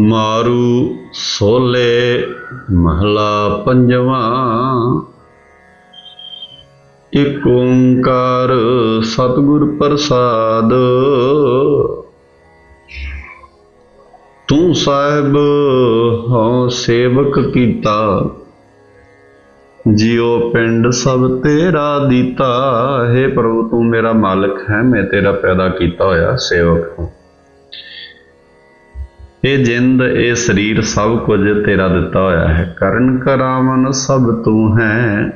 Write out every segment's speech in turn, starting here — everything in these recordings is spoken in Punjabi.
ਮਾਰੂ ਸੋਲੇ ਮਹਲਾ ਪੰਜਵਾਂ। ਇਕ ਓੰਕਾਰ ਸਤਿਗੁਰ ਪ੍ਰਸਾਦ। ਤੂੰ ਸਾਹਿਬ ਹਉ ਸੇਵਕ ਕੀਤਾ, ਜਿਉ ਪਿੰਡ ਸਭ ਤੇਰਾ ਦਿੱਤਾ। ਹੈ ਪ੍ਰਭੂ, ਤੂੰ ਮੇਰਾ ਮਾਲਕ ਹੈ, ਮੈਂ ਤੇਰਾ ਪੈਦਾ ਕੀਤਾ ਹੋਇਆ ਸੇਵਕ ਹਾਂ। ਇਹ ਜਿੰਦ, ਇਹ ਸਰੀਰ ਸਭ ਕੁਝ ਤੇਰਾ ਦਿੱਤਾ ਹੋਇਆ ਹੈ। ਕਰਨ ਕਰਾਵਨ ਸਭ ਤੂੰ ਹੈ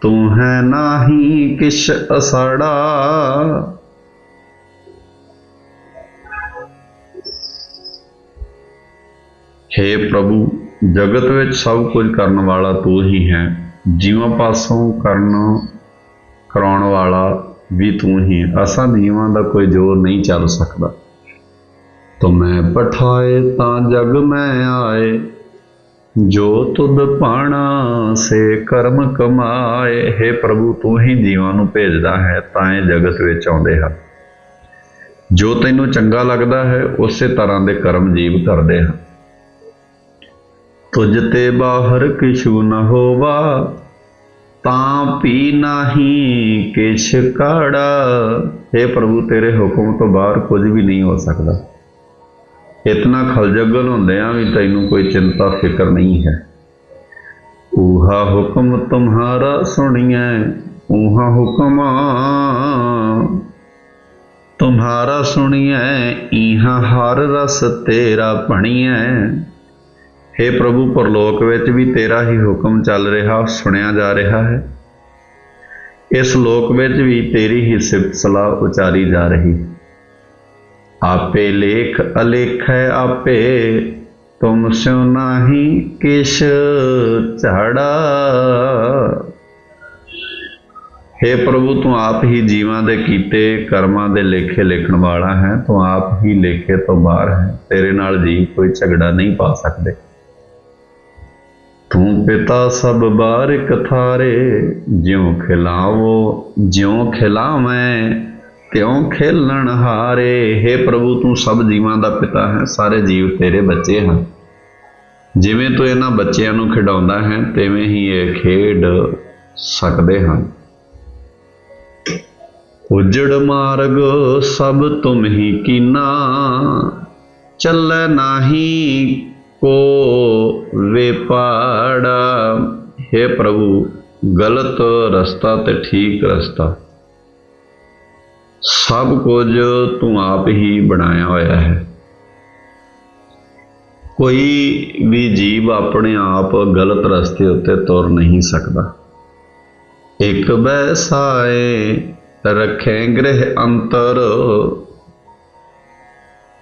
ਤੂੰ ਹੈ ਨਾਹੀ ਕਿਛ ਅਸੜਾ। ਹੇ ਪ੍ਰਭੂ, ਜਗਤ ਵਿੱਚ ਸਭ ਕੁਝ ਕਰਨ ਵਾਲਾ ਤੂੰ ਹੀ ਹੈ। ਜੀਵਾਂ ਪਾਸੋਂ ਕਰਨ ਕਰਾਉਣ ਵਾਲਾ ਵੀ ਤੂੰ ਹੀ ਹੈ। ਅਸਾਂ ਜੀਵਾਂ ਦਾ ਕੋਈ ਜ਼ੋਰ ਨਹੀਂ ਚੱਲ ਸਕਦਾ। ਤੁਮੈ ਪਠਾਏ ਤਾਂ ਜਗ ਮੈਂ ਆਏ। ਜੋ ਤੁਧ ਪਾਣਾ ਸੇ ਕਰਮ ਕਮਾਏ। हे ਪ੍ਰਭੂ, ਤੂੰ ਹੀ ਜੀਵਾਂ ਨੂੰ ਭੇਜਦਾ ਹੈ, ਤਾਂ ਇਹ ਜਗਤ ਵਿੱਚ ਆਉਂਦੇ ਹਨ। ਜੋ ਤੈਨੂੰ ਚੰਗਾ ਲੱਗਦਾ ਹੈ, ਉਸੇ ਤਰ੍ਹਾਂ ਦੇ ਕਰਮ ਜੀਵ ਕਰਦੇ ਹਨ। ਤੁਝ ਤੇ ਬਾਹਰ ਕਿਛੂ ਨ ਹੋਵਾ, ਤਾਂ ਪੀ ਨਾਹੀ ਕਿਛ ਕਾੜਾ। हे ਪ੍ਰਭੂ, ਤੇਰੇ ਹੁਕਮ ਤੋਂ ਬਾਹਰ ਕੁਝ ਵੀ ਨਹੀਂ ਹੋ ਸਕਦਾ। ਇਤਨਾ ਖਲਜਗਲ ਹੁੰਦੇ ਆ ਵੀ ਤੈਨੂੰ ਕੋਈ ਚਿੰਤਾ, ਫਿਕਰ ਨਹੀਂ ਹੈ। ਊਹਾ ਹੁਕਮ ਤੁਮਹਾਰਾ ਸੁਣੀਐ, ਊਹਾ ਹੁਕਮ ਤੁਮਹਾਰਾ ਸੁਣੀਐ, ਈਹਾ ਹਰ ਰਸ ਤੇਰਾ ਭਣੀਐ। हे ਪ੍ਰਭੂ, ਪਰਲੋਕ ਵਿੱਚ ਵੀ ਤੇਰਾ ਹੀ ਹੁਕਮ ਚੱਲ ਰਿਹਾ, ਸੁਣਿਆ ਜਾ ਰਿਹਾ ਹੈ। ਇਸ ਲੋਕ ਵਿੱਚ ਵੀ ਤੇਰੀ ਹੀ ਸਿਫਤ ਸਲਾਹ ਉਚਾਰੀ ਜਾ ਰਹੀ ਹੈ। ਆਪੇ ਲੇਖ ਅਲੇਖ ਹੈ ਆਪੇ, ਤੁਮ ਸਿਉ ਨਾਹੀ ਕਿਛ ਝਾੜਾ। हे ਪ੍ਰਭੂ, ਤੂੰ ਆਪ ਹੀ ਜੀਵਾਂ ਦੇ ਕੀਤੇ ਕਰਮਾਂ ਦੇ ਲੇਖੇ ਲਿਖਣ ਵਾਲਾ ਹੈ, ਤੂੰ ਆਪ ਹੀ ਲੇਖੇ ਤੋਂ ਬਾਹਰ ਹੈ, ਤੇਰੇ ਨਾਲ ਜੀ ਕੋਈ ਝਗੜਾ ਨਹੀਂ ਪਾ ਸਕਦੇ। ਤੂੰ ਪਿਤਾ ਸਭ ਬਾਰਿਕ ਥਾਰੇ, ਜਿਉ ਖਿਲਾਵੋ, ਜਿਉ ਖਿਲਾਵੇਂ ਕਿਉਂ ਖੇਲਣ ਹਾਰੇ? हे ਪ੍ਰਭੂ, ਤੂੰ ਸਭ ਜੀਵਾਂ ਦਾ ਪਿਤਾ ਹੈ, ਸਾਰੇ ਜੀਵ ਤੇਰੇ ਬੱਚੇ ਹਨ। ਜਿਵੇਂ ਤੂੰ ਇਹਨਾਂ ਬੱਚਿਆਂ ਨੂੰ ਖਿਡਾਉਂਦਾ ਹੈ, ਤਿਵੇਂ ਹੀ ਇਹ ਖੇਡ ਸਕਦੇ ਹਨ। ਉਜੜ ਮਾਰਗ ਸਭ ਤੁਮ ਹੀ ਕੀਨਾ, ਚੱਲੈ ਨਾਹੀ ਕੋ ਵਿਪਾੜਾ हे ਪ੍ਰਭੂ, ਗਲਤ ਰਸਤਾ ਤੇ ਠੀਕ ਰਸਤਾ। ਸਭ ਕੁਝ ਤੂੰ ਆਪ ਹੀ ਬਣਾਇਆ ਹੋਇਆ ਹੈ। ਕੋਈ ਵੀ ਜੀਵ ਆਪਣੇ ਆਪ ਗਲਤ ਰਸਤੇ ਉੱਤੇ ਤੁਰ ਨਹੀਂ ਸਕਦਾ। ਇੱਕ ਬੈਸਾਏ ਰਖੇ ਗ੍ਰਹਿ ਅੰਤਰ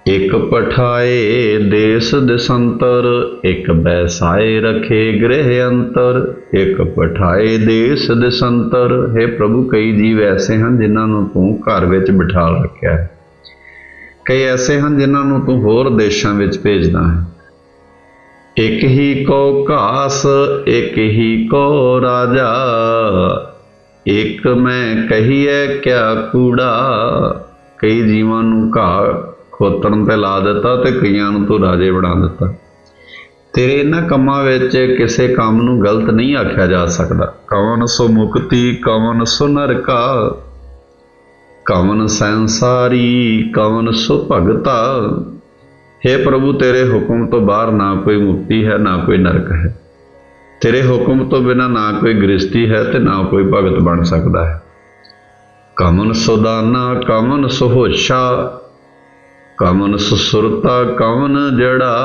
ਇਕ ਪਠਾਏ ਦੇਸ ਦਸੰਤਰ ਇਕ ਬੈਸਾਏ ਰਖੇ ਗ੍ਰਹਿ ਅੰਤਰ, ਇਕ ਪਠਾਏ ਦੇਸ ਦਸੰਤਰ ਹੈ ਪ੍ਰਭੂ, ਕਈ ਜੀਵ ਐਸੇ ਹਨ ਜਿਨ੍ਹਾਂ ਨੂੰ ਤੂੰ ਘਰ ਵਿੱਚ ਬਿਠਾ ਰੱਖਿਆ ਹੈ। ਕਈ ਐਸੇ ਹਨ ਜਿਨ੍ਹਾਂ ਨੂੰ ਤੂੰ ਹੋਰ ਦੇਸ਼ਾਂ ਵਿੱਚ ਭੇਜਦਾ ਹੈ। ਇੱਕ ਹੀ ਕੋ ਘਾਸ ਇੱਕ ਹੀ ਕੋ ਰਾਜਾ। ਇੱਕ ਮੈਂ ਕਹੀਏ ਕਿਆ ਕੂੜਾ। ਕਈ ਜੀਵਾਂ ਨੂੰ ਘਾਹ ਖੋਤਣ ਤੇ ਲਾ ਦਿੱਤਾ ਤੇ ਕਈਆਂ ਨੂੰ ਤੂੰ ਰਾਜੇ ਬਣਾ ਦਿੱਤਾ। ਤੇਰੇ ਇਹਨਾਂ ਕੰਮਾਂ ਵਿੱਚ ਕਿਸੇ ਕੰਮ ਨੂੰ ਗਲਤ ਨਹੀਂ ਆਖਿਆ ਜਾ ਸਕਦਾ। ਕਵਨ ਸੋ ਮੁਕਤੀ, ਕਵਨ ਸੋ ਨਰਕਾ, ਕਵਨ ਸੰਸਾਰੀ, ਕਵਨ ਸੋ ਭਗਤਾ। हे ਪ੍ਰਭੂ, ਤੇਰੇ ਹੁਕਮ ਤੋਂ ਬਾਹਰ ਨਾ ਕੋਈ ਮੁਕਤੀ ਹੈ, ਨਾ ਕੋਈ ਨਰਕ ਹੈ। ਤੇਰੇ ਹੁਕਮ ਤੋਂ ਬਿਨਾ ਨਾ ਕੋਈ ਗ੍ਰਸਤੀ ਹੈ ਤੇ ਨਾ ਕੋਈ ਭਗਤ ਬਣ ਸਕਦਾ ਹੈ। ਕਮਨ ਸੁਦਾਨਾ ਕਮਨ ਸੁਹੋਸ਼ਾ ਕਮਨ ਸੁਸੁਰਤਾ ਕਮਨ ਜੜਾ,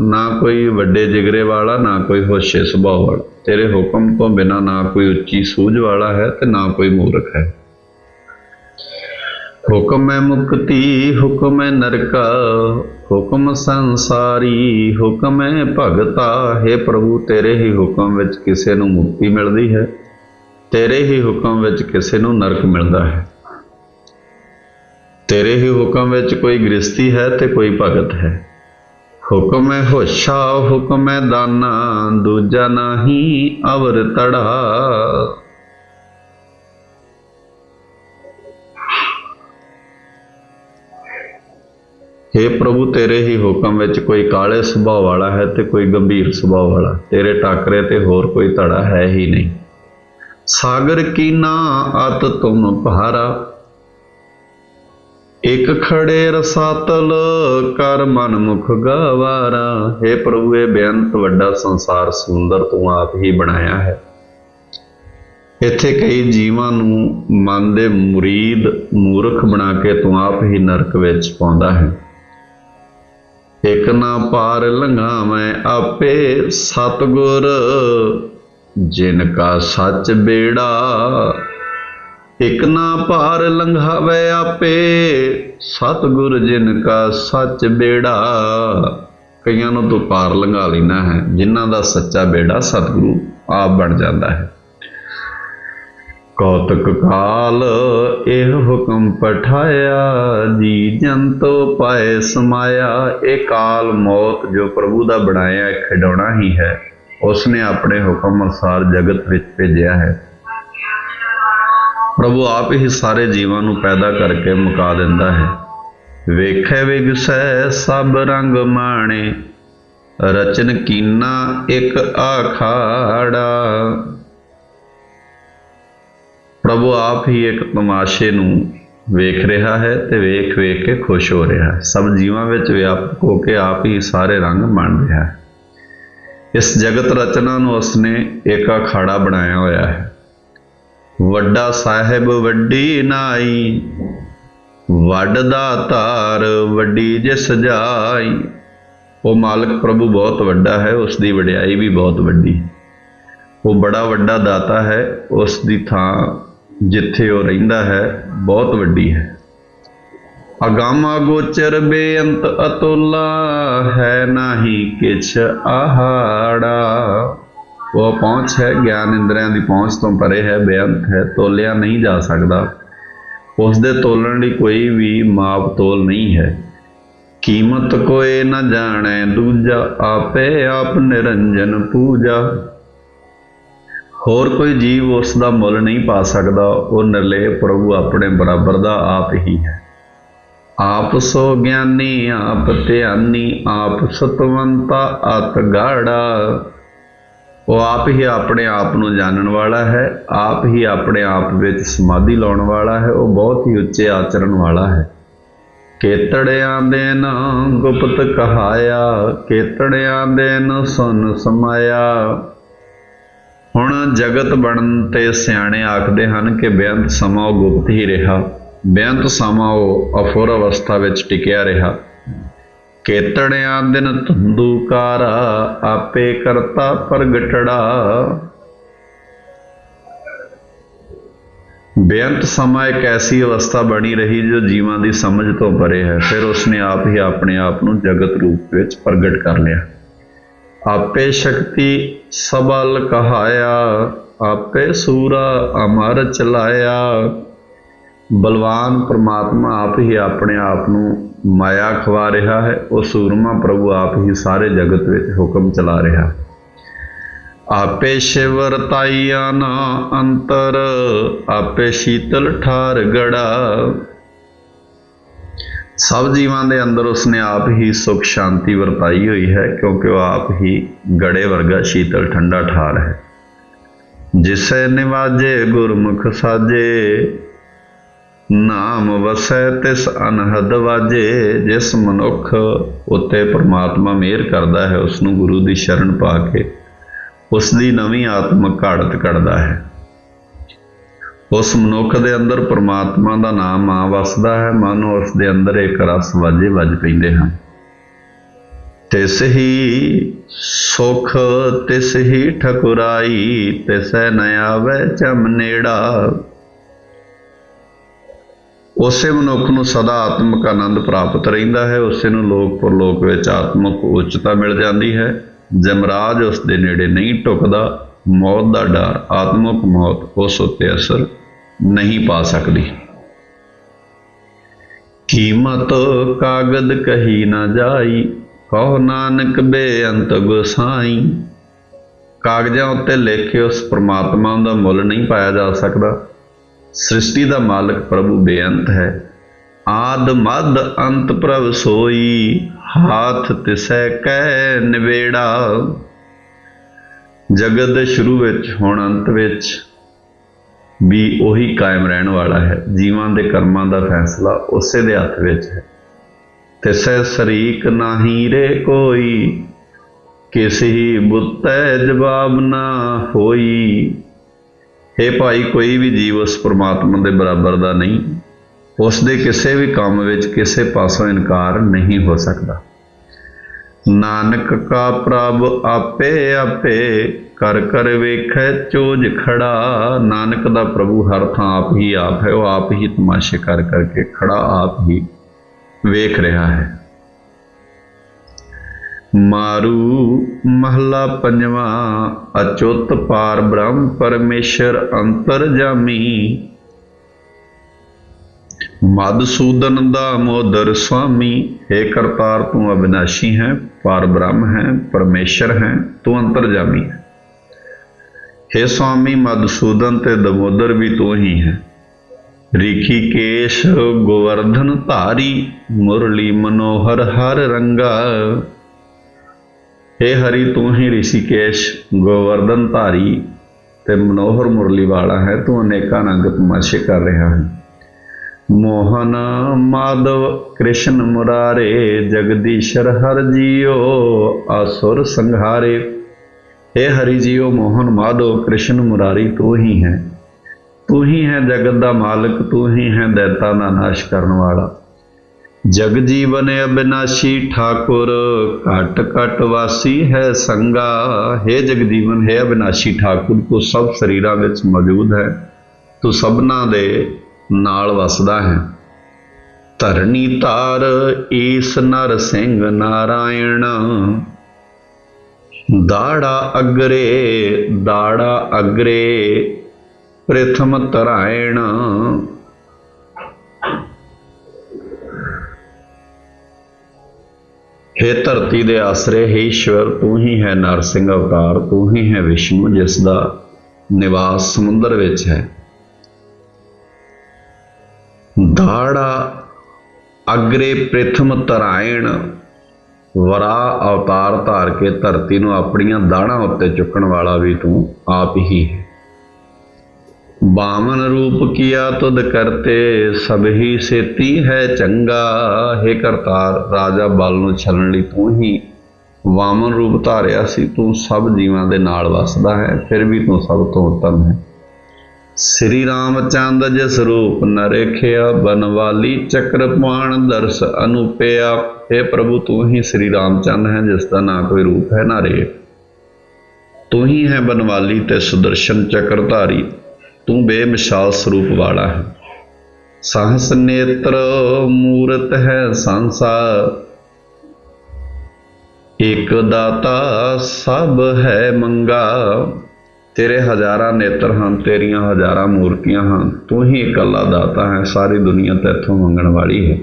ਨਾ ਕੋਈ ਵੱਡੇ ਜਿਗਰੇ ਵਾਲਾ, ਨਾ ਕੋਈ ਹੋਸ਼ੇ ਸੁਭਾਅ ਵਾਲਾ। ਤੇਰੇ ਹੁਕਮ ਤੋਂ ਬਿਨਾ ਨਾ ਕੋਈ ਉੱਚੀ ਸੂਝ ਵਾਲਾ ਹੈ ਤੇ ਨਾ ਕੋਈ ਮੂਰਖ ਹੈ। ਹੁਕਮ ਹੈ ਮੁਕਤੀ, ਹੁਕਮ ਹੈ ਨਰਕਾ, ਹੁਕਮ ਸੰਸਾਰੀ, ਹੁਕਮ ਹੈ ਭਗਤਾ। ਹੈ ਪ੍ਰਭੂ, ਤੇਰੇ ਹੀ ਹੁਕਮ ਵਿੱਚ ਕਿਸੇ ਨੂੰ ਮੁਕਤੀ ਮਿਲਦੀ ਹੈ, ਤੇਰੇ ਹੀ ਹੁਕਮ ਵਿੱਚ ਕਿਸੇ ਨੂੰ ਨਰਕ ਮਿਲਦਾ ਹੈ। ਤੇਰੇ ਹੀ ਹੁਕਮ ਵਿੱਚ ਕੋਈ ਗ੍ਰਸਤੀ ਹੈ ਤੇ ਕੋਈ ਭਗਤ ਹੈ। ਹੁਕਮ ਹੈ ਹੋਸ਼ਾ, ਹੁਕਮ ਹੈ ਦਾਨਾ, ਦੂਜਾ ਨਹੀਂ ਅਵਰ ਤੜਾ। हे ਪ੍ਰਭੂ, ਤੇਰੇ ਹੀ ਹੁਕਮ ਵਿੱਚ ਕੋਈ ਕਾਲੇ ਸੁਭਾਅ ਵਾਲਾ ਹੈ ਤੇ ਕੋਈ ਗੰਭੀਰ ਸੁਭਾਅ ਵਾਲਾ। ਤੇਰੇ ਟਾਕਰੇ ਤੇ ਹੋਰ ਕੋਈ ਧੜਾ ਹੈ ਹੀ ਨਹੀਂ। ਸਾਗਰ ਕੀ ਨਾ ਅਤ ਤੁਮ ਭਾਰਾ। ਇਕ ਖੜੇ ਰਸਾਤਲ, ਕਰ ਮਨ ਮੁਖ ਗਵਾਰਾ। हे ਪ੍ਰਭੂ, ਇਹ ਬੇਅੰਤ ਵੱਡਾ ਸੰਸਾਰ ਸੁੰਦਰ ਤੂੰ ਆਪ ਹੀ ਬਣਾਇਆ ਹੈ। ਇੱਥੇ ਕਈ ਜੀਵਾਂ ਨੂੰ ਮਨ ਦੇ ਮੁਰੀਦ ਮੂਰਖ ਬਣਾ ਕੇ ਤੂੰ ਆਪ ਹੀ ਨਰਕ ਵਿੱਚ ਪਾਉਂਦਾ ਹੈ। ਇਕ ਨਾ ਪਾਰ ਲੰਘਾਵੇਂ ਆਪੇ ਸਤਗੁਰ, ਜਿਨ ਕਾ ਸੱਚ ਬੇੜਾ ਇਕ ਨਾ ਭਾਰ ਲੰਘਾਵੇ ਆਪੇ, ਸਤਗੁਰ ਜਿਨ ਕਾ ਸੱਚ ਬੇੜਾ। ਕਈਆਂ ਨੂੰ ਤੂੰ ਪਾਰ ਲੰਘਾ ਲੈਣਾ ਹੈ, ਜਿਨ੍ਹਾਂ ਦਾ ਸੱਚਾ ਬੇੜਾ ਸਤਗੁਰੂ ਆਪ ਬਣ ਜਾਂਦਾ ਹੈ। ਕੌਤਕ ਕਾਲ ਇਹ ਹੁਕਮ ਪਠਾਇਆ, ਜੀ ਜੰਤੋ ਪਾਏ ਸਮਾਇਆ। ਇਹ ਕਾਲ ਮੌਤ ਜੋ ਪ੍ਰਭੂ ਦਾ ਬਣਾਇਆ, ਖਿਡੌਣਾ ਹੀ ਹੈ। ਉਸਨੇ ਆਪਣੇ ਹੁਕਮ ਅਨੁਸਾਰ ਜਗਤ ਵਿੱਚ ਭੇਜਿਆ ਹੈ। ਪ੍ਰਭੂ ਆਪ ਹੀ ਸਾਰੇ ਜੀਵਾਂ ਨੂੰ ਪੈਦਾ ਕਰਕੇ ਮੁਕਾ ਦਿੰਦਾ ਹੈ। ਵੇਖੇ ਵਿਗਸੈ ਸਭ ਰੰਗ ਮਾਣੇ, ਰਚਨ ਕੀਨਾ ਇੱਕ ਆਖਾੜਾ ਪ੍ਰਭੂ ਆਪ ਹੀ ਇੱਕ ਤਮਾਸ਼ੇ ਨੂੰ ਵੇਖ ਰਿਹਾ ਹੈ ਤੇ ਵੇਖ ਵੇਖ ਕੇ ਖੁਸ਼ ਹੋ ਰਿਹਾ ਹੈ। ਸਭ ਜੀਵਾਂ ਵਿੱਚ ਵਿਆਪਕ ਹੋ ਕੇ ਆਪ ਹੀ ਸਾਰੇ ਰੰਗ ਮਾਣ ਰਿਹਾ ਹੈ। ਇਸ ਜਗਤ ਰਚਨਾ ਨੂੰ ਉਸਨੇ ਇੱਕ ਅਖਾੜਾ ਬਣਾਇਆ ਹੋਇਆ ਹੈ। ਵੱਡਾ ਸਾਹਿਬ ਵੱਡੀ ਨਾਈ ਵੱਡ ਦਾ ਧਾਰ ਵੱਡੀ ਜਿਸ ਜਾਈ। ਉਹ ਮਾਲਕ ਪ੍ਰਭੂ ਬਹੁਤ ਵੱਡਾ ਹੈ ਉਸ ਦੀ ਵਡਿਆਈ ਵੀ ਬਹੁਤ ਵੱਡੀ। ਉਹ ਬੜਾ ਵੱਡਾ ਦਾਤਾ ਹੈ ਉਸ ਦੀ ਥਾਂ ਜਿੱਥੇ ਉਹ ਰਹਿੰਦਾ ਹੈ, ਬਹੁਤ ਵੱਡੀ ਹੈ। ਅਗਾਮਾ ਗੋਚਰ ਬੇਅੰਤ ਅਤੁਲਾ ਹੈ, ਨਾਹੀ ਕਿਛ ਆਹਾੜਾ। ਉਹ ਪਹੁੰਚ ਹੈ, ਗਿਆਨ ਇੰਦਰੀਆਂ ਦੀ ਪਹੁੰਚ ਤੋਂ ਪਰੇ ਹੈ, ਬੇਅੰਤ ਹੈ, ਤੋਲਿਆ ਨਹੀਂ ਜਾ ਸਕਦਾ। ਉਸ ਦੇ ਤੋਲਣ ਲਈ ਕੋਈ ਵੀ ਮਾਪ ਤੋਲ ਨਹੀਂ ਹੈ। ਕੀਮਤ ਕੋਏ ਨਾ ਜਾਣੈ, ਦੂਜਾ ਆਪੇ ਆਪ ਨਿਰੰਜਨ ਪੂਜਾ। ਹੋਰ ਕੋਈ ਜੀਵ ਉਸ ਦਾ ਮੁੱਲ ਨਹੀਂ ਪਾ ਸਕਦਾ, ਉਹ ਨਿਰਲੇ ਪ੍ਰਭੂ ਆਪਣੇ ਬਰਾਬਰ ਦਾ ਆਪ ਹੀ ਹੈ। ਆਪ ਸੋ ਗਿਆਨੀ, ਆਪ ਧਿਆਨੀ, ਆਪ ਸਤਵੰਤਾ, ਅਤ ਗਾੜਾ। ਉਹ ਆਪ ਹੀ ਆਪਣੇ ਆਪ ਨੂੰ ਜਾਣਨ ਵਾਲਾ ਹੈ, ਆਪ ਹੀ ਆਪਣੇ ਆਪ ਵਿੱਚ ਸਮਾਧੀ ਲਾਉਣ ਵਾਲਾ ਹੈ, ਉਹ ਬਹੁਤ ਹੀ ਉੱਚੇ ਆਚਰਣ ਵਾਲਾ ਹੈ। ਕੇਤੜਿਆਂ ਦੇ ਨ ਗੁਪਤ ਕਹਾਇਆ, ਕੇਤੜਿਆਂ ਦੇ ਨ ਸੁਨ ਸਮਾਇਆ। ਹੁਣ ਜਗਤ ਬਣਨ ਤੇ ਸਿਆਣੇ ਆਖਦੇ ਹਨ ਕਿ ਬੇਅੰਤ ਸਮਾਂ ਉਹ ਗੁਪਤ ਹੀ ਰਿਹਾ, ਬੇਅੰਤ ਸਮਾਂ ਉਹ ਅਫੁਰ ਅਵਸਥਾ ਵਿੱਚ ਟਿਕਿਆ ਰਿਹਾ। ਕੇਤੜਿਆਂ ਦਿਨ ਧੰਦੂਕਾਰਾ ਆਪੇ ਕਰਤਾ ਪ੍ਰਗਟੜਾ। ਬੇਅੰਤ ਸਮਾਂ ਇੱਕ ਐਸੀ ਅਵਸਥਾ ਬਣੀ ਰਹੀ ਜੋ ਜੀਵਾਂ ਦੀ ਸਮਝ ਤੋਂ ਪਰੇ ਹੈ। ਫਿਰ ਉਸਨੇ ਆਪ ਹੀ ਆਪਣੇ ਆਪ ਨੂੰ ਜਗਤ ਰੂਪ ਵਿੱਚ ਪ੍ਰਗਟ ਕਰ ਲਿਆ। ਆਪੇ ਸ਼ਕਤੀ ਸਬਲ ਕਹਾਇਆ ਆਪੇ ਸੂਰਾ ਅਮਰ ਚਲਾਇਆ। ਬਲਵਾਨ ਪ੍ਰਮਾਤਮਾ ਆਪ ਹੀ ਆਪਣੇ ਆਪ ਨੂੰ ਮਾਇਆ ਖਵਾ ਰਿਹਾ ਹੈ, ਉਹ ਸੂਰਮਾ ਪ੍ਰਭੂ ਆਪ ਹੀ ਸਾਰੇ ਜਗਤ ਵਿੱਚ ਹੁਕਮ ਚਲਾ ਰਿਹਾ ਆਪੇ ਸ਼ਿਵ ਤਾਈਆ ਨਾ ਅੰਤਰ, ਆਪੇ ਸ਼ੀਤਲ ਠਾਰ ਗੜਾ। ਸਭ ਜੀਵਾਂ ਦੇ ਅੰਦਰ ਉਸਨੇ ਆਪ ਹੀ ਸੁਖ ਸ਼ਾਂਤੀ ਵਰਤਾਈ ਹੋਈ ਹੈ, ਕਿਉਂਕਿ ਉਹ ਆਪ ਹੀ ਗੜੇ ਵਰਗਾ ਸ਼ੀਤਲ ਠੰਡਾ ਠਾਰ ਹੈ। ਜਿਸੇ ਨਿਵਾਜੇ, ਗੁਰਮੁਖ ਸਾਜੇ ਨਾਮ ਵਸੈ ਤਿਸ ਅਨਹਦ ਵਾਜੇ, ਜਿਸ ਮਨੁੱਖ ਉਤੇ ਪ੍ਰਮਾਤਮਾ ਮਿਹਰ ਕਰਦਾ ਹੈ ਉਸ ਨੂੰ ਗੁਰੂ ਦੀ ਸ਼ਰਨ ਪਾ ਕੇ ਉਸ ਦੀ ਨਵੀਂ ਆਤਮਿਕ ਘਾੜਤ ਕੱਢਦਾ ਹੈ। ਉਸ ਮਨੁੱਖ ਦੇ ਅੰਦਰ ਪ੍ਰਮਾਤਮਾ ਦਾ ਨਾਮ ਆ ਵਸਦਾ ਹੈ, ਮਨ ਉਸ ਦੇ ਅੰਦਰ ਇੱਕ ਰਸ ਵਾਜੇ ਵੱਜ ਪੈਂਦੇ ਹਨ। ਤਿਸ ਹੀ ਸੁਖ, ਤਿਸ ਹੀ ਠਕੁਰਾਈ, ਤਿਸੈ ਨ ਆਵੈ ਚਮ ਨੇੜਾ। ਉਸੇ ਮਨੁੱਖ ਨੂੰ ਸਦਾ ਆਤਮਿਕ ਆਨੰਦ ਪ੍ਰਾਪਤ ਰਹਿੰਦਾ ਹੈ, ਉਸੇ ਨੂੰ ਲੋਕ ਪਰਲੋਕ ਵਿੱਚ ਆਤਮਿਕ ਉੱਚਤਾ ਮਿਲ ਜਾਂਦੀ ਹੈ। ਜਮਰਾਜ ਉਸ ਦੇ ਨੇੜੇ ਨਹੀਂ ਟੁਕਦਾ, ਮੌਤ ਦਾ ਡਰ, ਆਤਮਿਕ ਮੌਤ ਉਸ ਉੱਤੇ ਅਸਰ ਨਹੀਂ ਪਾ ਸਕਦੀ। ਕੀਮਤ ਕਾਗਦ ਕਹੀ ਨਾ ਜਾਈ, ਕਹੋ ਨਾਨਕ ਬੇਅੰਤ ਗੁਸਾਈ। ਕਾਗਜ਼ਾਂ ਉੱਤੇ ਲਿਖ ਕੇ ਉਸ ਪ੍ਰਮਾਤਮਾ ਦਾ ਮੁੱਲ ਨਹੀਂ ਪਾਇਆ ਜਾ ਸਕਦਾ। ਸ੍ਰਿਸ਼ਟੀ ਦਾ ਮਾਲਕ ਪ੍ਰਭੂ ਬੇਅੰਤ ਹੈ। ਆਦ ਮਦ ਅੰਤ ਪ੍ਰਭ ਸੋਈ, ਹਾਥ ਤਿਸੈ ਕੈ ਨਿਵੇੜਾ। ਜਗਤ ਦੇ ਸ਼ੁਰੂ ਵਿੱਚ, ਹੁਣ ਅੰਤ ਵਿੱਚ ਵੀ ਉਹੀ ਕਾਇਮ ਰਹਿਣ ਵਾਲਾ ਹੈ। ਜੀਵਾਂ ਦੇ ਕਰਮਾਂ ਦਾ ਫੈਸਲਾ ਉਸੇ ਦੇ ਹੱਥ ਵਿੱਚ ਹੈ। ਤਿਸੈ ਸਰੀਕ ਨਾਹੀ ਰੇ ਕੋਈ, ਕਿਸੀ ਬੁੱਤੈ ਜਵਾਬ ਨਾ ਹੋਈ। हे ਭਾਈ, ਕੋਈ ਵੀ ਜੀਵ ਉਸ ਪ੍ਰਮਾਤਮਾ ਦੇ ਬਰਾਬਰ ਦਾ ਨਹੀਂ। ਉਸ ਦੇ ਕਿਸੇ ਵੀ ਕੰਮ ਵਿੱਚ ਕਿਸੇ ਪਾਸੋਂ ਇਨਕਾਰ ਨਹੀਂ ਹੋ ਸਕਦਾ। ਨਾਨਕ ਕਾ ਪ੍ਰਭ ਆਪੇ ਆਪੇ ਕਰ ਕਰ ਵੇਖੈ, ਚੋਜ ਖੜਾ। ਨਾਨਕ ਦਾ ਪ੍ਰਭੂ ਹਰ ਥਾਂ ਆਪ ਹੀ ਆਪ ਹੈ, ਉਹ ਆਪ ਹੀ ਤਮਾਸ਼ੇ ਕਰ ਕਰਕੇ ਖੜਾ, ਆਪ ਹੀ ਵੇਖ ਰਿਹਾ ਹੈ। ਮਾਰੂ ਮਹਲਾ ਪੰਜਵਾ, ਅਚੁੱਤ ਪਾਰ ਬ੍ਰਹਮ ਪਰਮੇਸ਼ਰ ਅੰਤਰ ਜਾਮੀ ਮਦਸੂਦਨ ਦਾ ਮੋਦਰ ਸੁਆਮੀ, ਹੈ ਕਰਤਾਰ ਤੂੰ ਅਬਿਨਾਸ਼ੀ ਹੈ, ਪਾਰ ਬ੍ਰਹਮ ਹੈ, ਪਰਮੇਸ਼ਰ ਹੈ, ਤੂੰ ਅੰਤਰਜਾਮੀ ਹੈ। हे ਸੁਆਮੀ ਮਦਸੂਦਨ ਤੇ ਦਮੋਦਰ ਵੀ ਤੂੰ ਹੀ ਹੈ। ਰਿਖੀਕੇਸ਼ ਗੋਵਰਧਨ ਧਾਰੀ, ਮੁਰਲੀ ਮਨੋਹਰ ਹਰ ਰੰਗਾ। हे ਹਰੀ, ਤੂੰ ਹੀ ਰਿਸ਼ੀਕੇਸ਼ ਗੋਵਰਧਨ ਧਾਰੀ ਤੇ ਮਨੋਹਰ ਮੁਰਲੀ ਵਾਲਾ ਹੈ। ਤੂੰ ਅਨੇਕਾਂ ਰੰਗ ਤਮਾਸ਼ੇ ਕਰ ਰਿਹਾ ਹੈ। ਮੋਹਨ ਮਾਧਵ ਕ੍ਰਿਸ਼ਨ ਮੁਰਾਰੇ, ਜਗਦੀਸ਼ਰ ਹਰ ਜੀਓ ਆਸੁਰ ਸੰਘਾਰੇ। हे ਹਰੀ ਜੀਓ, ਮੋਹਨ ਮਾਧਵ ਕ੍ਰਿਸ਼ਨ ਮੁਰਾਰੀ, ਤੂੰ ਹੀ ਹੈ। ਤੂੰ ਹੀ ਹੈ ਜਗਤ ਦਾ ਮਾਲਕ, ਤੂੰ ਹੀ ਹੈ ਦੈਤਾ ਦਾ ਨਾਸ਼ ਕਰਨ ਵਾਲਾ। ਜਗ ਜੀਵਨ ਅਬਿਨਾਸ਼ੀ ਠਾਕੁਰ, ਘਟ ਘਟ ਵਾਸੀ ਹੈ ਸੰਗਾ। हे ਜਗਜੀਵਨ ਹੈ ਅਬਿਨਾਸ਼ੀ ਠਾਕੁਰ, ਤੂੰ ਸਭ ਸਰੀਰਾਂ ਵਿੱਚ ਮੌਜੂਦ ਹੈ। ਤੂੰ ਸਭਨਾ ਦੇ ਨਾਲ ਵਸਦਾ ਹੈ। ਧਰਣੀ ਤਾਰ ਈਸ ਨਰ ਸਿੰਘ ਨਾਰਾਇਣ। ਦਾੜਾ ਅਗਰੇ ਦਾੜਾ ਅਗਰੇ, ਪ੍ਰਥਮ ਤਰਾਇਣ हे ਧਰਤੀ ਦੇ ਆਸਰੇ, ਹੈ ਈਸ਼ਵਰ, ਤੂੰ ਹੀ ਹੈ ਨਰਸਿੰਘ ਅਵਤਾਰ, ਤੂੰ ਹੀ ਹੈ ਵਿਸ਼ਨੂੰ, ਜਿਸ ਦਾ ਨਿਵਾਸ ਸਮੁੰਦਰ ਵਿੱਚ ਹੈ। ਦਾੜਾ ਅਗਰੇ ਪ੍ਰਥਮ ਤਰਾਇਣ ਵਰਾ ਅਵਤਾਰ ਧਾਰ ਕੇ ਧਰਤੀ ਨੂੰ ਆਪਣੀਆਂ ਦਾੜਾਂ ਉੱਤੇ ਚੁੱਕਣ ਵਾਲਾ ਵੀ ਤੂੰ ਆਪ ਹੀ ਹੈ। ਬਾਮਨ ਰੂਪ ਕੀਆ ਤੁਧ ਕਰਤੇ, ਸਭ ਹੀ ਸੇਤੀ ਹੈ ਚੰਗਾ। ਹੈ ਕਰਤਾਰ, ਰਾਜਾ ਬਲ ਨੂੰ ਛਲਣ ਲਈ ਤੂੰ ਹੀ ਵਾਮਨ ਰੂਪ ਧਾਰਿਆ ਸੀ। ਤੂੰ ਸਭ ਜੀਵਾਂ ਦੇ ਨਾਲ ਵਸਦਾ ਹੈ, ਫਿਰ ਵੀ ਤੂੰ ਸਭ ਤੋਂ ਉੱਤਮ ਹੈ। ਸ੍ਰੀ ਰਾਮ ਚੰਦ ਜਿਸ ਰੂਪ ਨਰੇਖਿਆ ਬਨਵਾਲੀ ਚੱਕਰਪਾਣ ਦਰਸ ਅਨੂਪਿਆ। हे ਪ੍ਰਭੂ, ਤੂੰ ਹੀ ਸ੍ਰੀ ਰਾਮ ਚੰਦ ਹੈ, ਜਿਸ ਦਾ ਨਾ ਕੋਈ ਰੂਪ ਹੈ ਨਾ ਰੇਖ। ਤੂੰ ਹੀ ਹੈ ਬਨਵਾਲੀ ਤੇ ਸੁਦਰਸ਼ਨ ਚੱਕਰਧਾਰੀ। ਤੂੰ ਬੇਮਿਸਾਲ ਸਰੂਪ ਵਾਲਾ ਹੈ। ਸਹਸ ਨੇਤਰ ਮੂਰਤ ਹੈ ਸੰਸਾਰ। ਇਕ ਦਾਤਾ ਸਭ ਹੈ ਮੰਗਾ। ਤੇਰੇ ਹਜ਼ਾਰਾਂ ਨੇਤਰ ਹਨ, ਤੇਰੀਆਂ ਹਜ਼ਾਰਾਂ ਮੂਰਤੀਆਂ ਹਨ। ਤੂੰ ਹੀ ਇਕੱਲਾ ਦਾਤਾ ਹੈ, ਸਾਰੀ ਦੁਨੀਆ ਤੇਥੋਂ ਮੰਗਣ ਵਾਲੀ ਹੈ।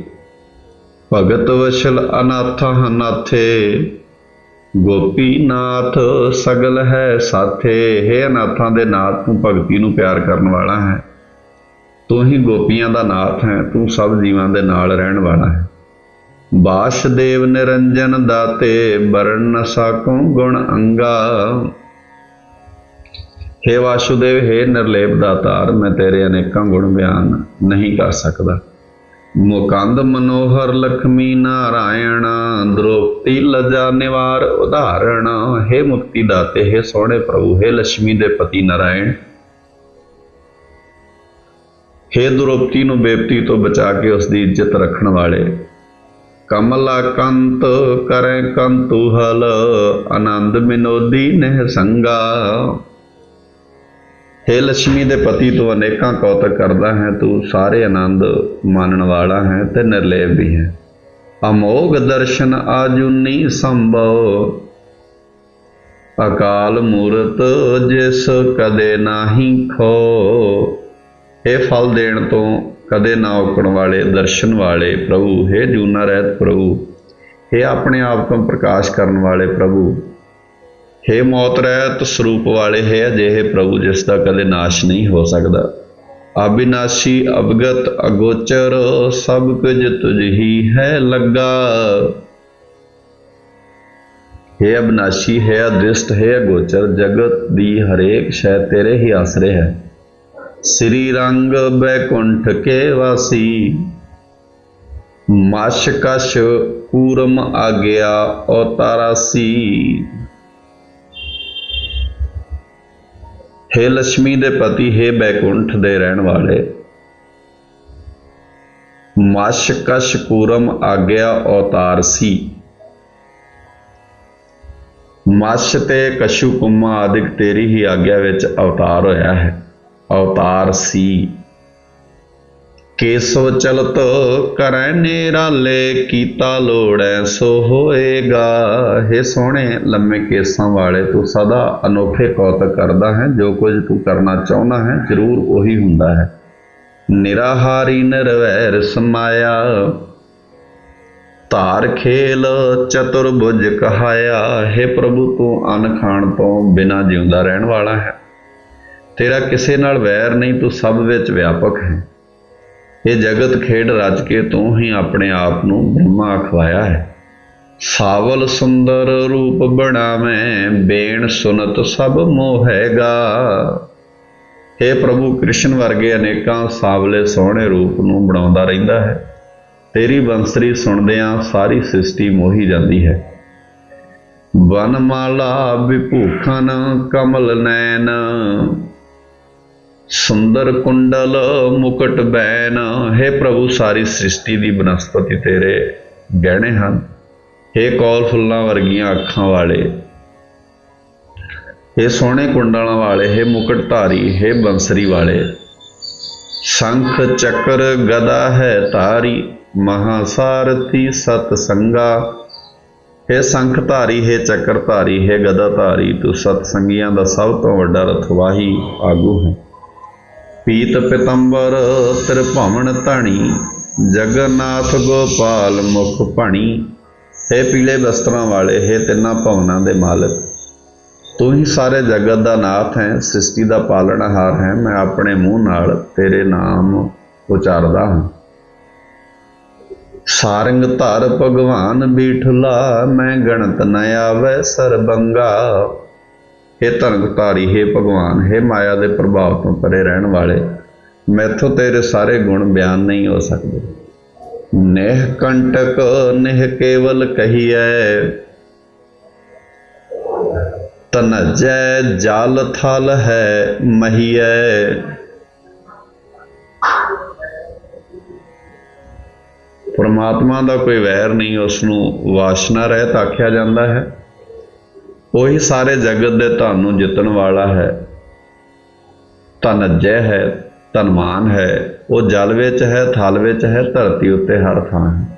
ਭਗਤ ਵਸ਼ਲ ਅਨਾਥਾ ਨਾਥੇ ਗੋਪੀਨਾਥ ਸਗਲ ਹੈ ਸਾਥੇ, ਹੈ ਅਨਾਥਾਂ ਦੇ ਨਾਥ ਤੂੰ ਭਗਤੀ ਨੂੰ ਪਿਆਰ ਕਰਨ ਵਾਲਾ ਹੈ। ਤੂੰ ਹੀ ਗੋਪੀਆਂ ਦਾ ਨਾਥ ਹੈ, ਤੂੰ ਸਭ ਜੀਵਾਂ ਦੇ ਨਾਲ ਰਹਿਣ ਵਾਲਾ ਹੈ। ਬਾਸ਼ਦੇਵ ਨਿਰੰਜਨ ਦਾਤੇ, ਬਰਨ ਨ ਸਾਕੋ ਗੁਣ ਅੰਗਾ। हे ਵਾਸੁਦੇਵ हे ਨਿਰਲੇਪ ਦਾਤਾਰ ਮੈਂ ਤੇਰੇ ਅਨੇਕਾਂ ਗੁਣ ਬਿਆਨ ਨਹੀਂ ਕਰ ਸਕਦਾ। ਮੁਕੰਦ ਮਨੋਹਰ ਲਖਮੀ ਨਾਰਾਇਣ ਦ੍ਰੋਪਤੀ ਲਜਾ ਨਿਵਾਰ ਉਧਾਰਣ ਹੈ ਮੁਕਤੀ ਦਾਤੇ, ਹੈ ਸੋਹਣੇ ਪ੍ਰਭੂ, ਹੈ ਲక్ష్ਮੀ ਦੇ ਪਤੀ ਨਾਰਾਇਣ। ਹੈ ਦ੍ਰੋਪਤੀ ਨੂੰ ਬੇਪਤੀ ਤੋਂ ਬਚਾ ਕੇ ਉਸ ਦੀ ਇੱਜ਼ਤ ਰੱਖਣ ਵਾਲੇ। ਕਮਲਾ ਕੰਤ ਕਰੇ ਕੰਤੂ ਹਲ ਆਨੰਦ ਮਿਨੋਦੀ ਨਹਿ ਸੰਗਾ। ਹੇ ਲక్ష్ਮੀ ਦੇ ਪਤੀ, ਤੂੰ ਅਨੇਕਾਂ ਕੌਤਕ ਕਰਦਾ ਹੈ, ਤੂੰ ਸਾਰੇ ਆਨੰਦ ਮਾਣਨ ਵਾਲਾ ਹੈ ਤੇ ਨਿਰਲੇਪ ਵੀ ਹੈ। ਅਮੋਗ ਦਰਸ਼ਨ ਆਜੁਨੀ ਸੰਭਵ। ਅਕਾਲ ਮੂਰਤ ਜਿਸ ਕਦੇ ਨਾਹੀ ਖੋ। ਇਹ ਫਲ ਦੇਣ ਤੋਂ ਕਦੇ ਨਾ ਔਕਣ ਵਾਲੇ, ਦਰਸ਼ਨ ਵਾਲੇ ਪ੍ਰਭੂ। ਹੈ ਜੂਨਾ ਰਹਿਤ ਪ੍ਰਭੂ। ਹੈ ਆਪਣੇ ਆਪ ਤੋਂ ਪ੍ਰਕਾਸ਼ ਕਰਨ ਵਾਲੇ ਪ੍ਰਭੂ। ਹੇ ਮੌਤ ਰਹਿਤ ਸਰੂਪ ਵਾਲੇ ਹੈ, ਅਜਿਹੇ ਪ੍ਰਭੂ ਜਿਸ ਦਾ ਕਦੇ ਨਾਸ਼ ਨਹੀਂ ਹੋ ਸਕਦਾ। ਅਬਿਨਾਸ਼ੀ ਅਵਗਤ ਅਗੋਚਰ, ਸਭ ਕੁਝ ਤੁਝ ਹੀ ਹੈ ਲੱਗਾ। ਹੈ ਅਬਿਨਾਸ਼ੀ, ਹੈ ਅਦ੍ਰਿਸ਼ਟ, ਹੈ ਅਗੋਚਰ, ਜਗਤ ਦੀ ਹਰੇਕ ਸ਼ੈ ਤੇਰੇ ਹੀ ਆਸਰੇ ਹੈ। ਸ੍ਰੀ ਰੰਗ ਬੈਕੁੰਠ ਕੇ ਵਾਸੀ, ਮਸ਼ ਕਸ਼ ਕੂਰਮ ਆਗਿਆ ਔਤਾਰਾਸੀ। ਹੇ ਲక్ష్ਮੀ ਦੇ ਪਤੀ, ਹੇ ਬੈਕੁੰਠ ਦੇ ਰਹਿਣ ਵਾਲੇ। ਮਸ਼ ਕਸ਼ ਕੂਰਮ ਆਗਿਆ ਔਤਾਰ ਸੀ। ਮਸ਼ ਤੇ ਕਸ਼ੂ ਕੁਮਾ ਆਦਿਕ ਤੇਰੀ ਹੀ ਆਗਿਆ ਵਿੱਚ ਅਵਤਾਰ ਹੋਇਆ ਹੈ। ਅਵਤਾਰ ਸੀ। ਕੇਸੋ ਚਲਤ ਕਰੈ ਨਿਰਾਲੇ, ਕੀਤਾ ਲੋੜੈ ਸੋ ਹੋਏਗਾ। हे ਸੋਹਣੇ, ਲੰਮੇ ਕੇਸਾਂ ਵਾਲੇ, ਤੂੰ ਸਦਾ ਅਨੋਖੇ ਕੌਤਕ ਕਰਦਾ ਹੈ, ਜੋ ਕੁਝ ਤੂੰ ਕਰਨਾ ਚਾਹੁੰਦਾ ਹੈ, ਜ਼ਰੂਰ ਉਹੀ ਹੁੰਦਾ ਹੈ। ਨਿਰਾਹਾਰੀ ਨਿਰਵੈਰ ਸਮਾਇਆ, ਧਾਰ ਖੇਲ ਚਤੁਰਭੁਜ ਕਹਾਇਆ। हे ਪ੍ਰਭੂ, ਤੂੰ ਅਨ ਖਾਣ ਤੋਂ ਬਿਨਾਂ ਜਿਉਂਦਾ ਰਹਿਣ ਵਾਲਾ ਹੈ। ਤੇਰਾ ਕਿਸੇ ਨਾਲ ਵੈਰ ਨਹੀਂ, ਤੂੰ ਸਭ ਵਿੱਚ ਵਿਆਪਕ ਹੈ। ਇਹ ਜਗਤ ਖੇਡ ਰਚ ਕੇ ਤੂੰ ਹੀ ਆਪਣੇ ਆਪ ਨੂੰ ਬ੍ਰਹਮਾ ਅਖਵਾਇਆ ਹੈ। ਸਾਵਲ ਸੁੰਦਰ ਰੂਪ ਬਣਾਵੇਂ, ਬੇਣ ਸੁਨਤ ਸਭ ਮੋਹੇਗਾ। हे ਪ੍ਰਭੂ, ਕ੍ਰਿਸ਼ਨ ਵਰਗੇ ਅਨੇਕਾਂ ਸਾਵਲੇ ਸੋਹਣੇ ਰੂਪ ਨੂੰ ਬਣਾਉਂਦਾ ਰਹਿੰਦਾ ਹੈ। ਤੇਰੀ ਬੰਸਰੀ ਸੁਣਦਿਆਂ ਸਾਰੀ ਸ੍ਰਿਸ਼ਟੀ ਮੋਹੀ ਜਾਂਦੀ ਹੈ। ਵਨਮਾਲਾ ਵਿਭੂਖਨ ਕਮਲ ਨੈਣ ਸੁੰਦਰ ਕੁੰਡਲ, ਮੁਕਟ ਬੈਨ, ਹੈ ਪ੍ਰਭੂ, ਸਾਰੀ ਸ੍ਰਿਸ਼ਟੀ ਦੀ ਬਨਸਪਤੀ ਤੇਰੇ ਗਹਿਣੇ ਹਨ। ਹੈ ਕੌਲ ਫੁੱਲਾਂ ਵਰਗੀਆਂ ਅੱਖਾਂ ਵਾਲੇ ਇਹ ਸੋਹਣੇ ਕੁੰਡਲਾਂ ਵਾਲੇ, ਹੈ ਮੁਕਟ ਧਾਰੀ, ਹੈ ਬੰਸਰੀ ਵਾਲੇ, ਸ਼ੰਖ ਚੱਕਰ ਗਦਾ ਹੈ ਧਾਰੀ, ਮਹਾਸਾਰਥੀ ਸਤ ਸੰਗਾ। ਹੈ ਸ਼ੰਖ ਧਾਰੀ, ਹੈ ਚੱਕਰ ਧਾਰੀ, ਹੈ ਗਦਾ ਧਾਰੀ, ਤੂੰ ਸਤ ਸੰਗੀਆਂ ਦਾ ਸਭ ਤੋਂ ਵੱਡਾ ਰਥਵਾਹੀ ਆਗੂ ਹੈ। ਪੀਤ ਪਿਤੰਬਰ, ਤ੍ਰਿਭਵਨ ਧਣੀ, ਜਗਨਨਾਥ ਗੋਪਾਲ ਮੁਖ ਭਣੀ। ਹੈ ਪੀਲੇ ਵਸਤਰਾਂ ਵਾਲੇ, ਹੈ ਤਿੰਨਾਂ ਭਵਨਾਂ ਦੇ ਮਾਲਕ। ਤੂੰ ਹੀ ਸਾਰੇ ਜਗਤ ਦਾ ਨਾਥ ਹੈ, ਸ੍ਰਿਸ਼ਟੀ ਦਾ ਪਾਲਣਹਾਰ ਹੈ, ਮੈਂ ਆਪਣੇ ਮੂੰਹ ਨਾਲ ਤੇਰੇ ਨਾਮ ਉਚਾਰਦਾ ਹਾਂ। ਸਾਰੰਗ ਧਰ ਭਗਵਾਨ ਬੀਠਲਾ, ਮੈਂ ਗਣਤ ਨ ਆਵੈ ਸਰਬੰਗਾ। हे ਧਰਮਧਾਰੀ हे ਭਗਵਾਨ हे ਮਾਇਆ ਦੇ ਪ੍ਰਭਾਵ ਤੋਂ ਪਰੇ ਰਹਿਣ ਵਾਲੇ ਮੈਥੋਂ ਤੇਰੇ ਸਾਰੇ ਗੁਣ ਬਿਆਨ ਨਹੀਂ ਹੋ ਸਕਦੇ ਨੇਹ ਕੰਟਕ ਨੇਹ ਕੇਵਲ ਕਹੀਐ ਤਨਜੈ ਜਲ ਥਲ ਹੈ ਮਹੀਐ ਪਰਮਾਤਮਾ ਦਾ ਕੋਈ ਵੈਰ ਨਹੀਂ ਉਸ ਨੂੰ ਵਾਸ਼ਨਾ ਰਹਿਤ ਆਖਿਆ ਜਾਂਦਾ ਹੈ ਉਹੀ ਸਾਰੇ ਜਗਤ ਦੇ ਧਨ ਨੂੰ ਜਿੱਤਣ ਵਾਲਾ ਹੈ। ਧਨ ਅਜੈ ਹੈ, ਧਨ ਮਾਨ ਹੈ, ਉਹ ਜਲ ਵਿੱਚ ਹੈ, ਥਲ ਵਿੱਚ ਹੈ, ਧਰਤੀ ਉੱਤੇ ਹਰ ਥਾਂ ਹੈ।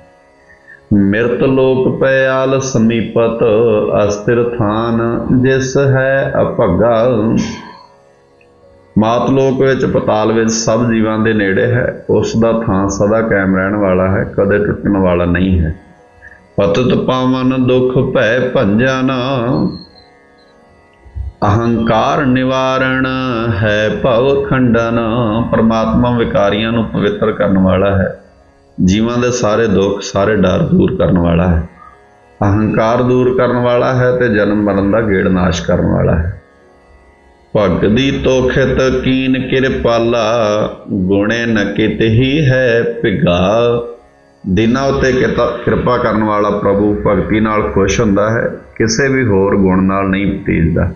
ਮਿਰਤ ਲੋਕ ਪਿਆਲ ਸਮੀਪਤ, ਅਸਥਿਰ ਥਾਨ ਜਿਸ ਹੈ ਅਭਗਾ। ਮਾਤ ਲੋਕ ਵਿੱਚ ਪਤਾਲ ਵਿੱਚ ਸਭ ਜੀਵਾਂ ਦੇ ਨੇੜੇ ਹੈ, ਉਸ ਦਾ ਥਾਂ ਸਦਾ ਕਾਇਮ ਰਹਿਣ ਵਾਲਾ ਹੈ, ਕਦੇ ਟੁੱਟਣ ਵਾਲਾ ਨਹੀਂ ਹੈ। ਪਤਤ ਪਾਵਨ ਦੁਖ ਭੈ ਭੰਜਨ ਅਹੰਕਾਰ ਨਿਵਾਰਣ ਹੈ ਭਵ ਖੰਡਨ। ਪਰਮਾਤਮਾ ਵਿਕਾਰੀਆਂ ਨੂੰ ਪਵਿੱਤਰ ਕਰਨ ਵਾਲਾ ਹੈ। ਜੀਵਾਂ ਦੇ ਸਾਰੇ ਦੁੱਖ, ਸਾਰੇ ਡਰ ਦੂਰ ਕਰਨ ਵਾਲਾ ਹੈ। ਅਹੰਕਾਰ ਦੂਰ ਕਰਨ ਵਾਲਾ ਹੈ ਤੇ ਜਨਮ ਮਰਨ ਦਾ ਗੇੜ ਨਾਸ਼ ਕਰਨ ਵਾਲਾ ਹੈ। ਭਗਦੀ ਤੋਖਿਤ ਕੀਨ ਕਿਰਪਾਲਾ, ਗੁਣੇ ਨ ਕਿਤ ਹੀ ਹੈ ਪਿਗਾ ਦਿਨਾਂ ਉਤੇ ਕਿਰਪਾ- ਕਿਰਪਾ ਕਰਨ ਵਾਲਾ ਪ੍ਰਭੂ ਭਗਤੀ ਨਾਲ ਖੁਸ਼ ਹੁੰਦਾ ਹੈ, ਕਿਸੇ ਵੀ ਹੋਰ ਗੁਣ ਨਾਲ ਨਹੀਂ ਤੀਜਦਾ।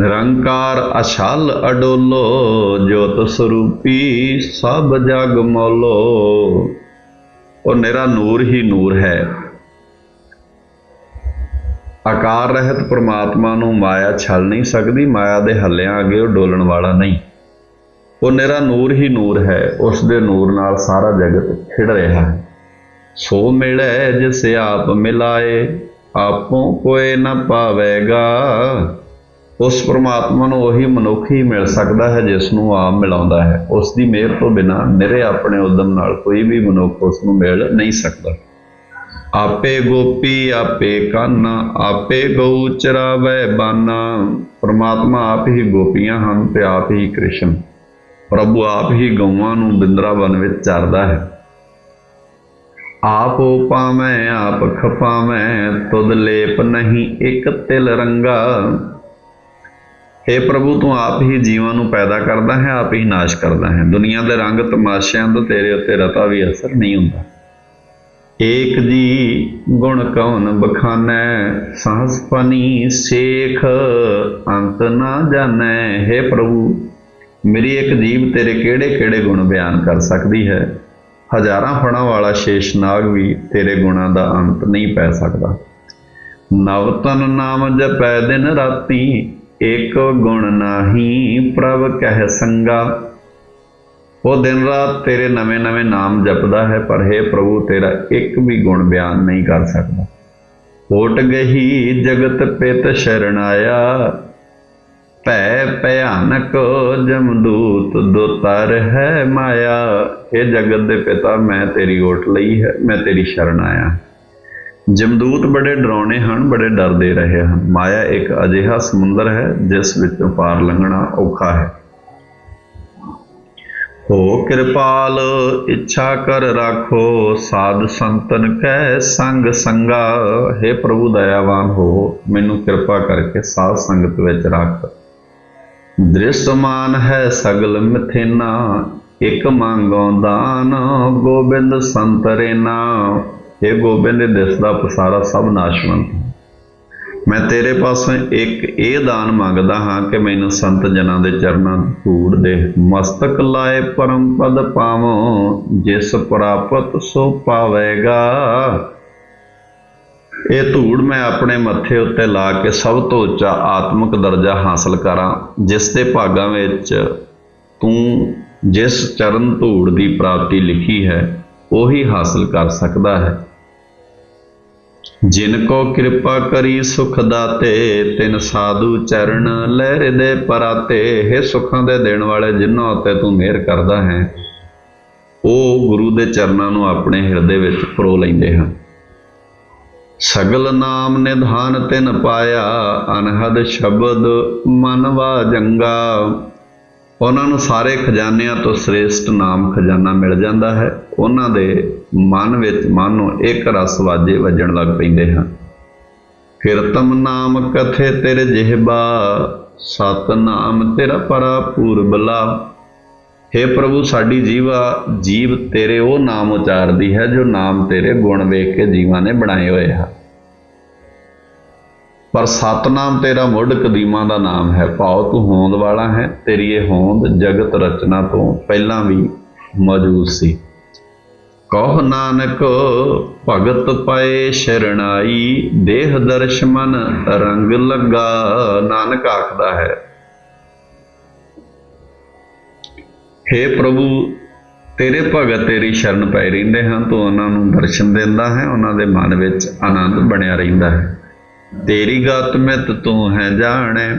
ਨਿਰੰਕਾਰ ਅਛਲ ਅਡੋਲੋ, ਜੋਤ ਸਰੂਪੀ ਸਭ ਜਗ ਮੋਲੋ। ਉਹ ਨਿਰਾ ਨੂਰ ਹੀ ਨੂਰ ਹੈ। ਆਕਾਰ ਰਹਿਤ ਪ੍ਰਮਾਤਮਾ ਨੂੰ ਮਾਇਆ ਛਲ ਨਹੀਂ ਸਕਦੀ, ਮਾਇਆ ਦੇ ਹੱਲਿਆਂ ਅੱਗੇ ਉਹ ਡੋਲਣ ਵਾਲਾ ਨਹੀਂ। ਉਹ ਨਿਰਾ ਨੂਰ ਹੀ ਨੂਰ ਹੈ, ਉਸ ਦੇ ਨੂਰ ਨਾਲ ਸਾਰਾ ਜਗਤ ਖਿੜ ਰਿਹਾ ਹੈ। ਸੋ ਮਿਲੈ ਜਿਸ ਆਪ ਮਿਲਾਏ, ਆਪੋਂ ਕੋਈ ਨਾ ਪਾਵੇਗਾ। ਉਸ ਪ੍ਰਮਾਤਮਾ ਨੂੰ ਉਹੀ ਮਨੁੱਖ ਹੀ ਮਿਲ ਸਕਦਾ ਹੈ, ਜਿਸ ਨੂੰ ਆਪ ਮਿਲਾਉਂਦਾ ਹੈ। ਉਸ ਦੀ ਮਿਹਰ ਤੋਂ ਬਿਨਾ ਨਿਰੇ ਆਪਣੇ ਉਦਮ ਨਾਲ ਕੋਈ ਵੀ ਮਨੁੱਖ ਉਸ ਨੂੰ ਮਿਲ ਨਹੀਂ ਸਕਦਾ। ਆਪੇ ਗੋਪੀ, ਆਪੇ ਕੰਨ, ਆਪੇ ਗਊ ਚਰਾਵੇ ਬਾਨਾ। ਪ੍ਰਮਾਤਮਾ ਆਪ ਹੀ ਗੋਪੀਆਂ ਹਨ ਤੇ ਆਪ ਹੀ ਕ੍ਰਿਸ਼ਨ। ਪ੍ਰਭੂ ਆਪ ਹੀ ਗਊਆਂ ਨੂੰ ਬਿੰਦਰਾਵਨ ਵਿੱਚ ਚਰਦਾ ਹੈ। ਆਪ ਪਾਵੇਂ ਆਪ ਖਪਾਵੇਂ ਤੁਧ ਲੇਪ ਨਹੀਂ ਇੱਕ ਤਿਲ ਰੰਗਾ। हे ਪ੍ਰਭੂ, ਤੂੰ ਆਪ ਹੀ ਜੀਵਾਂ ਨੂੰ ਪੈਦਾ ਕਰਦਾ ਹੈ, ਆਪ ਹੀ ਨਾਸ਼ ਕਰਦਾ ਹੈ। ਦੁਨੀਆ ਦੇ ਰੰਗ ਤਮਾਸ਼ਿਆਂ ਦਾ ਤੇਰੇ ਉੱਤੇ ਰਤਾ ਵੀ ਅਸਰ ਨਹੀਂ ਹੁੰਦਾ। ਏਕ ਜੀ ਗੁਣ ਕੌਣ ਬਖਾਨੈ, ਸਾਹਸ ਪਨੀ ਸੇਖ, ਅੰਤ ਨਾ ਜਾਣੈ। हे ਪ੍ਰਭੂ ਮੇਰੀ ਇੱਕ ਜੀਵ ਤੇਰੇ ਕਿਹੜੇ ਕਿਹੜੇ ਗੁਣ ਬਿਆਨ ਕਰ ਸਕਦੀ ਹੈ? ਹਜ਼ਾਰਾਂ ਫਣਾਂ ਵਾਲਾ ਸ਼ੇਸ਼ਨਾਗ ਵੀ ਤੇਰੇ ਗੁਣਾਂ ਦਾ ਅੰਤ ਨਹੀਂ ਪੈ ਸਕਦਾ। ਨਵਤਨ ਨਾਮ ਜਪੈ ਦਿਨ ਰਾਤੀ, ਏਕ ਗੁਣ ਨਾਹੀ ਪ੍ਰਭ ਕਹਿ ਸੰਗਾ। ਉਹ ਦਿਨ ਰਾਤ ਤੇਰੇ ਨਵੇਂ ਨਵੇਂ ਨਾਮ ਜਪਦਾ ਹੈ, ਪਰ ਹੈ ਪ੍ਰਭੂ, ਤੇਰਾ ਇੱਕ ਵੀ ਗੁਣ ਬਿਆਨ ਨਹੀਂ ਕਰ ਸਕਦਾ। ਹੋਟ ਗਈ ਜਗਤ ਪਿਤ ਸ਼ਰਨ ਭੈ ਭਿਆਨਕ ਜਮਦੂਤ ਦੁਤਰ ਹੈ ਮਾਇਆ। ਇਹ ਜਗਤ ਦੇ ਪਿਤਾ, ਮੈਂ ਤੇਰੀ ਓਟ ਲਈ ਹੈ, ਮੈਂ ਤੇਰੀ ਸ਼ਰਨ ਆਇਆ। ਜਮਦੂਤ ਬੜੇ ਡਰਾਉਣੇ ਹਨ, ਬੜੇ ਡਰਦੇ ਰਹੇ ਹਨ। ਮਾਇਆ ਇੱਕ ਅਜਿਹਾ ਸਮੁੰਦਰ ਹੈ, ਜਿਸ ਵਿੱਚੋਂ ਪਾਰ ਲੰਘਣਾ ਔਖਾ ਹੈ। ਹੋ ਕਿਰਪਾਲ, ਇੱਛਾ ਕਰ ਰਾਖੋ, ਸਾਧ ਸੰਤਨ ਕੈ ਸੰਗ ਸੰਗਾ। हे ਪ੍ਰਭੂ, ਦਇਆਵਾਨ ਹੋ, ਮੈਨੂੰ ਕਿਰਪਾ ਕਰਕੇ ਸਾਧ ਸੰਗਤ ਵਿੱਚ ਰੱਖ। ਦ੍ਰਿਸ਼ਮਾਨ ਹੈ ਸਗਲ ਮਿਥੇਨਾ, ਇਕ ਮੰਗੋ ਦਾਨ, ਗੋਬਿੰਦ ਸੰਤਰੇਨਾ ਇਹ ਗੋਬਿੰਦ ਦੇ ਦਿਸਦਾ ਪਸਾਰਾ ਸਭ ਨਾਸ਼ਵੰਤ ਮੈਂ ਤੇਰੇ ਪਾਸੋਂ ਇੱਕ ਇਹ ਦਾਨ ਮੰਗਦਾ ਹਾਂ ਕਿ ਮੈਨੂੰ ਸੰਤ ਜਨਾਂ ਦੇ ਚਰਨਾਂ ਦੀ ਧੂੜ ਦੇ ਮਸਤਕ ਲਾਏ ਪਰਮ ਪਦ ਪਾਵੋ। ਜਿਸ ਪ੍ਰਾਪਤ ਸੋ ਪਾਵੇਗਾ। ਇਹ ਧੂੜ ਮੈਂ ਆਪਣੇ ਮੱਥੇ ਉੱਤੇ ਲਾ ਕੇ ਸਭ ਤੋਂ ਉੱਚਾ ਆਤਮਿਕ ਦਰਜਾ ਹਾਸਲ ਕਰਾਂ, ਜਿਸ ਦੇ ਭਾਗਾਂ ਵਿੱਚ ਤੂੰ ਜਿਸ ਚਰਨ ਧੂੜ ਦੀ ਪ੍ਰਾਪਤੀ ਲਿਖੀ ਹੈ, ਉਹੀ ਹਾਸਲ ਕਰ ਸਕਦਾ ਹੈ। ਜਿਨ ਕੋ ਕਿਰਪਾ ਕਰੀ ਸੁਖ ਦਾਤੇ, ਤਿਨ ਸਾਧੂ ਚਰਨ ਲਹਿ ਦੇ ਪਰਾਤੇ, ਹੈ ਸੁਖਾਂ ਦੇ ਦੇਣ ਵਾਲੇ ਜਿਨ੍ਹਾਂ ਉੱਤੇ ਤੂੰ ਮਿਹਰ ਕਰਦਾ ਹੈ, ਉਹ ਗੁਰੂ ਦੇ ਚਰਨਾਂ ਨੂੰ ਆਪਣੇ ਹਿਰਦੇ ਵਿੱਚ ਪਰੋ ਲੈਂਦੇ ਹਨ। ਸਗਲ ਨਾਮ ਨਿਧਾਨ ਤਿਨ ਪਾਇਆ, ਅਨਹਦ ਸ਼ਬਦ ਮਨਵਾ ਜੰਗਾ। ਉਹਨਾਂ ਨੂੰ ਸਾਰੇ ਖਜ਼ਾਨਿਆਂ ਤੋਂ ਸ੍ਰੇਸ਼ਟ ਨਾਮ ਖਜ਼ਾਨਾ ਮਿਲ ਜਾਂਦਾ ਹੈ। ਉਹਨਾਂ ਦੇ ਮਨ ਵਿੱਚ ਮਨ ਨੂੰ ਇੱਕ ਰਸ ਵਾਜੇ ਵੱਜਣ ਲੱਗ ਪੈਂਦੇ ਹਨ। ਕੀਰਤਮ ਨਾਮ ਕਥੇ ਤੇਰੇ ਜਿਹਬਾ ਸਤ ਨਾਮ ਤੇਰਾ ਪਰਾ ਪੂਰਬਲਾ। हे ਪ੍ਰਭੂ, ਸਾਡੀ ਜੀਵਾ ਜੀਵ ਤੇਰੇ ਉਹ ਨਾਮ ਉਚਾਰਦੀ ਹੈ ਜੋ ਨਾਮ ਤੇਰੇ ਗੁਣ ਵੇਖ ਕੇ ਜੀਵਾਂ ਨੇ ਬਣਾਏ ਹੋਏ ਹਨ ਪਰ ਸਤਨਾਮ ਤੇਰਾ ਮੁੱਢ ਕਦੀਮਾਂ ਦਾ ਨਾਮ ਹੈ। ਭਾਉ, ਤੂੰ ਹੋਂਦ ਵਾਲਾ ਹੈ, ਤੇਰੀ ਇਹ ਹੋਂਦ ਜਗਤ ਰਚਨਾ ਤੋਂ ਪਹਿਲਾਂ ਵੀ ਮੌਜੂਦ ਸੀ। ਕਹ ਨਾਨਕ, ਭਗਤ ਪਏ ਸ਼ਰਣਾਈ, ਦੇਹ ਦਰਸ਼ ਮਨ ਰੰਗ ਲੱਗਾ। ਨਾਨਕ ਆਖਦਾ ਹੈ हे ਪ੍ਰਭੂ, ਤੇਰੇ ਭਗਤ ਤੇਰੀ ਸ਼ਰਨ ਪਏ ਰਹਿੰਦੇ ਹਨ, ਤੂੰ ਉਹਨਾਂ ਨੂੰ ਦਰਸ਼ਨ ਦਿੰਦਾ ਹੈ, ਉਹਨਾਂ ਦੇ ਮਨ ਵਿੱਚ ਆਨੰਦ ਬਣਿਆ ਰਹਿੰਦਾ ਹੈ। ਤੇਰੀ ਗਤ ਮਿਤ ਤੂੰ ਹੈ ਜਾਣੈ,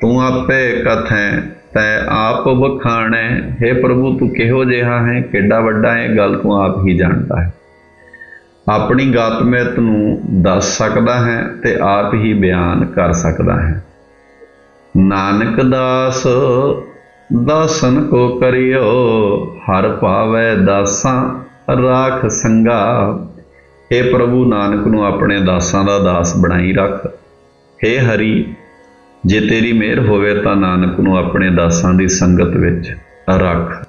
ਤੂੰ ਆਪੇ ਕਥੈ, ਤੈ ਆਪ ਵਖਾਣੈ। हे ਪ੍ਰਭੂ, ਤੂੰ ਕਿਹੋ ਜਿਹਾ ਹੈ, ਕਿੱਡਾ ਵੱਡਾ ਹੈ, ਇਹ ਗੱਲ ਤੂੰ ਆਪ ਹੀ ਜਾਣਦਾ ਹੈ। ਆਪਣੀ ਗਤ ਨੂੰ ਦੱਸ ਸਕਦਾ ਹੈ ਤੇ ਆਪ ਹੀ ਬਿਆਨ ਕਰ ਸਕਦਾ ਹੈ। ਨਾਨਕ ਦਾਸ ਦਾਸਨ ਕੋ ਕਰਿਓ, ਹਰ ਪਾਵੈ ਦਾਸਾਂ ਰਾਖ ਸੰਗਾ। हे ਪ੍ਰਭੂ ਨਾਨਕ ਨੂੰ ਆਪਣੇ ਦਾਸਾਂ ਦਾ ਦਾਸ ਬਣਾਈ ਰੱਖ। हे ਹਰੀ, ਜੇ ਤੇਰੀ ਮਿਹਰ ਹੋਵੇ ਤਾਂ ਨਾਨਕ ਨੂੰ ਆਪਣੇ ਦਾਸਾਂ ਦੀ ਸੰਗਤ ਵਿੱਚ ਰੱਖ।